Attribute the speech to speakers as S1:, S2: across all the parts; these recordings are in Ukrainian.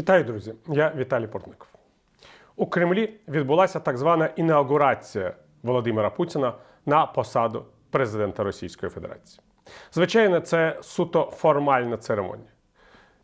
S1: Вітаю, друзі! Я Віталій Портников. У Кремлі відбулася так звана інаугурація Володимира Путіна на посаду президента Російської Федерації. Звичайно, це суто формальна церемонія.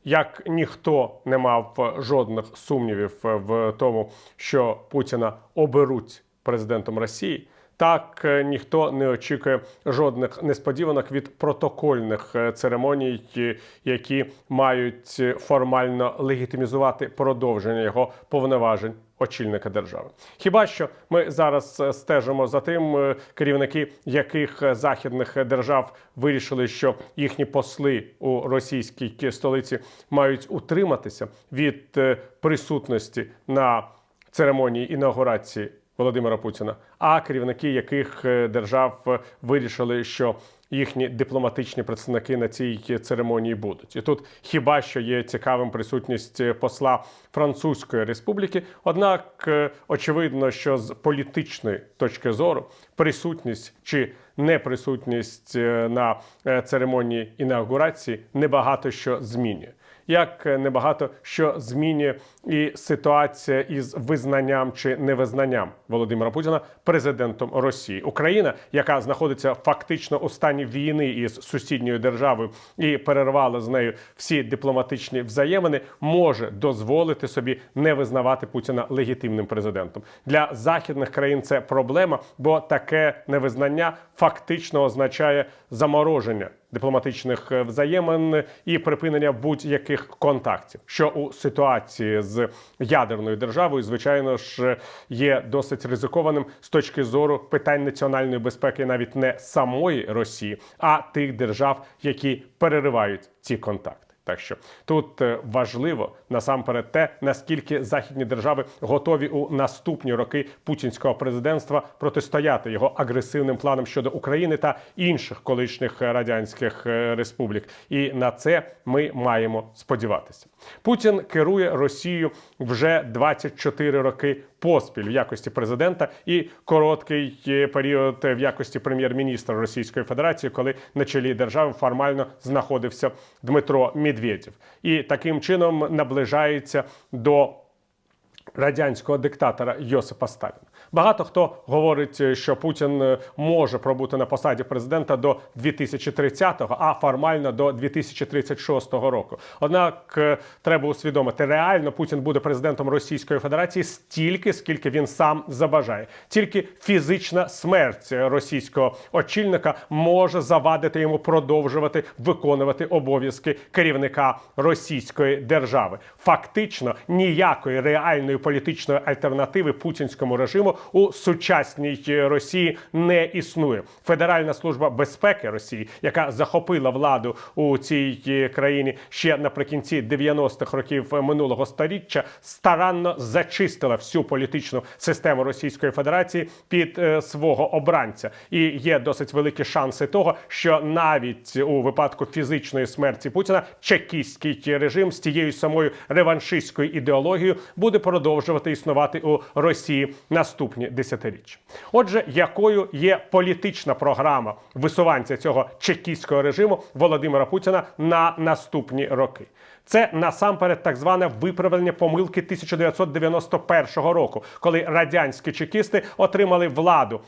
S1: Як ніхто не мав жодних сумнівів в тому, що Путіна оберуть президентом Росії, так е, ніхто не очікує жодних несподіванок від протокольних е, церемоній, е, які мають формально легітимізувати продовження його повноважень очільника держави. Хіба що ми зараз стежимо за тим, керівники яких західних держав вирішили, що їхні посли у російській столиці мають утриматися від присутності на церемонії інаугурації Володимира Путіна, а керівники яких е, держав е, вирішили, що їхні дипломатичні представники на цій церемонії будуть. І тут хіба що є цікавим присутність е, посла Французької Республіки. Однак очевидно, що з політичної точки зору присутність чи неприсутність на церемонії інаугурації небагато що змінює як небагато що змінює і ситуація із визнанням чи невизнанням Володимира Путіна президентом Росії. Україна, яка знаходиться фактично у стані війни із сусідньою державою і перервала з нею всі дипломатичні взаємини, може дозволити собі не визнавати Путіна легітимним президентом. Для західних країн це проблема, бо таке невизнання фактично означає замороження дипломатичних е, взаємин і припинення будь-яких контактів, що у ситуації з ядерною державою, звичайно ж, є досить ризикованим з точки зору питань національної безпеки, навіть не самої Росії, а тих держав, які переривають ці контакти. Так що тут е, важливо насамперед те, наскільки західні держави готові у наступні роки путінського президентства протистояти його агресивним планам щодо України та інших колишніх радянських е, республік. І на це ми маємо сподіватися. Путін керує Росією вже 24 роки поспіль в якості президента і короткий е, період в якості прем'єр-міністра Російської Федерації, коли на чолі держави формально знаходився Дмитро Медведєв, і таким чином наближається до радянського диктатора Йосипа Сталіна. Багато хто говорить, що Путін е, може пробути на посаді президента до 2030-го, а формально до 2036 року. Однак е, треба усвідомити, реально Путін буде президентом Російської Федерації стільки, скільки він сам забажає. Тільки фізична смерть російського очільника може завадити йому продовжувати виконувати обов'язки керівника Російської держави. Фактично ніякої реальної політичної альтернативи путінському режиму у сучасній Росії не існує. Федеральна служба безпеки Росії, яка захопила владу у цій країні ще наприкінці 90-х років минулого століття, старанно зачистила всю політичну систему Російської Федерації під е, свого обранця. І є досить великі шанси того, що навіть у випадку фізичної смерті Путіна чекістський режим з тією самою реваншистською ідеологією буде продовжувати існувати у Росії наступні десятиріччя. Отже, якою є політична програма висуванця цього чекістського режиму Володимира Путіна на наступні роки? Це насамперед так зване виправлення помилки 1991 року, коли радянські чекісти отримали владу.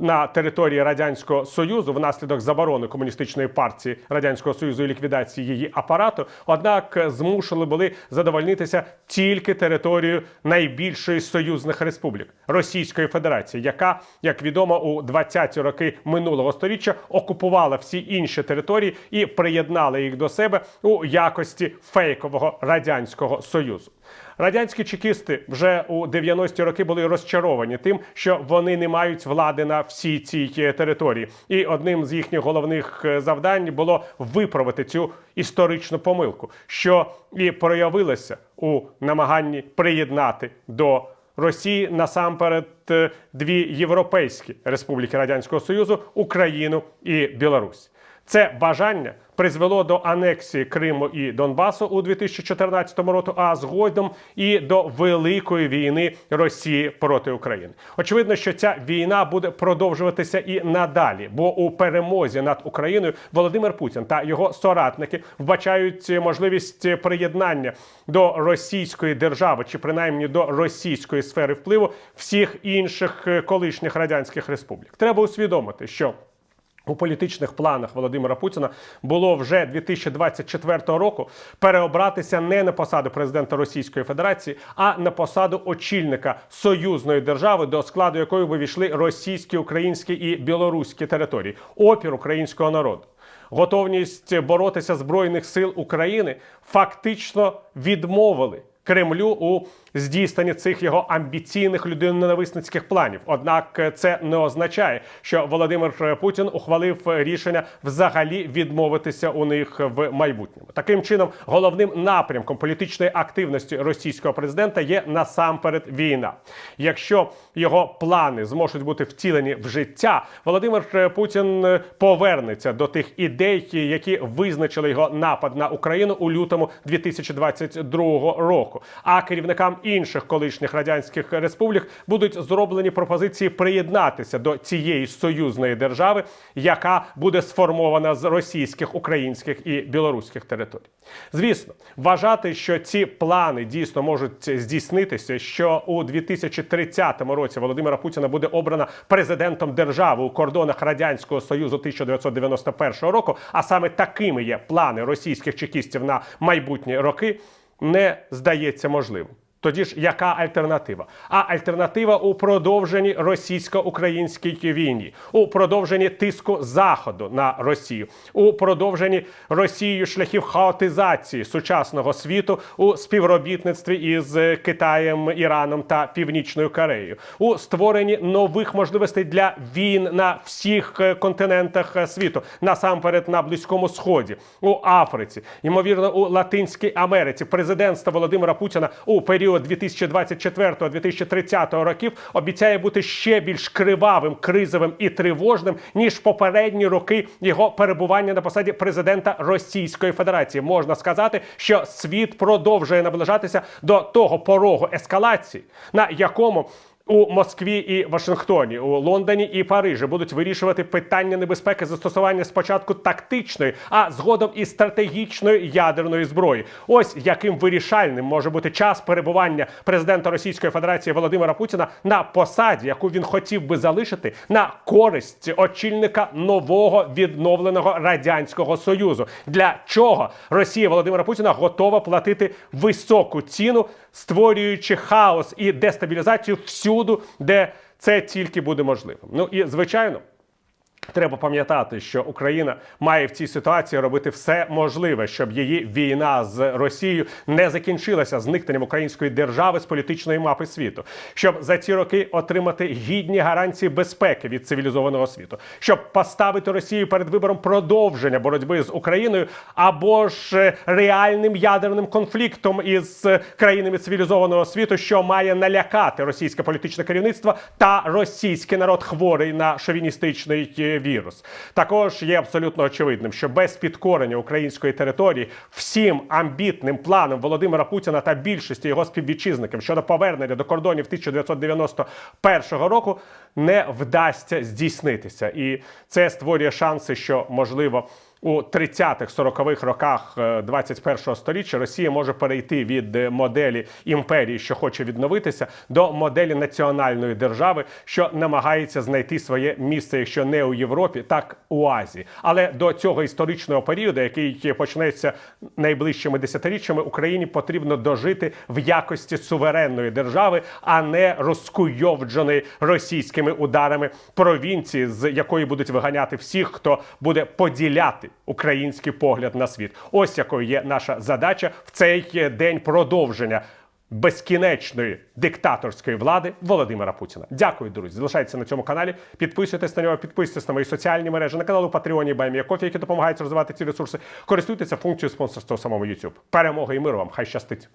S1: На території радянського союзу внаслідок заборони комуністичної партії радянського союзу і ліквідації її апарату, однак змушені були задовольнитися тільки територією найбільшої союзних республік Російської Федерації, яка, як відомо, у 20-ті роки минулого століття окупувала всі інші території і приєднала їх до себе у якості фейкового радянського союзу. Радянські чекісти вже у 90-ті роки були розчаровані тим, що вони не мають влади на всій цій е, території. І одним з їхніх головних е, завдань було виправити цю історичну помилку, що і проявилося у намаганні приєднати до Росії насамперед е, дві європейські республіки Радянського Союзу Україну і Білорусь. Це бажання призвело до анексії Криму і Донбасу у 2014 році, а згодом і до великої війни Росії проти України. Очевидно, що ця війна буде продовжуватися і надалі, бо у перемозі над Україною Володимир Путін та його соратники вбачають можливість приєднання до російської держави, чи принаймні до російської сфери впливу всіх інших е, колишніх радянських республік. Треба усвідомити, що у політичних планах Володимира Путіна було вже 2024 року переобратися не на посаду президента Російської Федерації, а на посаду очільника союзної держави, до складу якої вивійшли російські, українські і білоруські території, опір українського народу. Готовність боротися збройних сил України фактично відмовили Кремлю у здійсненні цих його амбіційних людиноненависницьких планів. Однак це не означає, що Володимир Путін ухвалив рішення взагалі відмовитися у них в майбутньому. Таким чином, головним напрямком політичної активності російського президента є насамперед війна. Якщо його плани зможуть бути втілені в життя, Володимир Путін повернеться до тих ідей, які визначили його напад на Україну у лютому 2022 року. А керівникам інших колишніх радянських республік будуть зроблені пропозиції приєднатися до цієї союзної держави, яка буде сформована з російських, українських і білоруських територій. Звісно, вважати, що ці плани дійсно можуть здійснитися, що у 2030 році Володимира Путіна буде обрана президентом держави у кордонах радянського союзу 1991 року. А саме такими є плани російських чекістів на майбутні роки, не здається можливим. Тоді ж яка альтернатива? А альтернатива у продовженні російсько-українській війні, у продовженні тиску Заходу на Росію, у продовженні Росією шляхів хаотизації сучасного світу у співробітництві із Китаєм, Іраном та Північною Кореєю, у створенні нових можливостей для війн на всіх е, континентах е, світу, насамперед на Близькому Сході, у Африці, ймовірно, у Латинській Америці. Президентство Володимира Путіна у період 2024-2030 років обіцяє бути ще більш кривавим, кризовим і тривожним ніж попередні роки його перебування на посаді президента Російської Федерації. Можна сказати, що світ продовжує наближатися до того порогу ескалації, на якому у Москві і Вашингтоні, у Лондоні і Парижі будуть вирішувати питання небезпеки застосування спочатку тактичної, а згодом і стратегічної ядерної зброї. Ось яким вирішальним може бути час перебування президента Російської Федерації Володимира Путіна на посаді, яку він хотів би залишити на користь очільника нового відновленого радянського союзу. Для чого Росія Володимира Путіна готова платити високу ціну, створюючи хаос і дестабілізацію всю всюду, де це тільки буде можливим. Ну і звичайно. Треба пам'ятати, що Україна має в цій ситуації робити все можливе, щоб її війна з Росією не закінчилася зникненням української держави з політичної мапи світу, щоб за ці роки отримати гідні гарантії безпеки від цивілізованого світу, щоб поставити Росію перед вибором продовження боротьби з Україною або ж е, реальним ядерним конфліктом із країнами цивілізованого світу, що має налякати російське політичне керівництво та російський народ хворий на шовіністичний е, вірус. Також є абсолютно очевидним, що без підкорення української території всім амбітним планам Володимира Путіна та більшості його співвітчизників щодо повернення до кордонів 1991 року не вдасться здійснитися, і це створює шанси, що можливо у 30-х, 40-х роках 21-го сторіччя Росія може перейти від е, моделі імперії, що хоче відновитися, до моделі національної держави, що намагається знайти своє місце, якщо не у Європі, так у Азії. Але до цього історичного періоду, який почнеться найближчими десятиріччями, Україні потрібно дожити в якості суверенної держави, а не розкуйовдженої російськими ударами провінції, з якої будуть виганяти всіх, хто буде поділяти український погляд на світ. Ось якою є наша задача в цей день продовження. Безкінечної диктаторської влади Володимира Путіна. Дякую, друзі. Залишайтеся на цьому каналі. Підписуйтесь на нього, підписуйтесь на мої соціальні мережі, на канал у Патреоні Кофі, які допомагають розвивати ці ресурси. Користуйтеся функцією спонсорства у самому YouTube. Перемоги і миру вам! Хай щастить!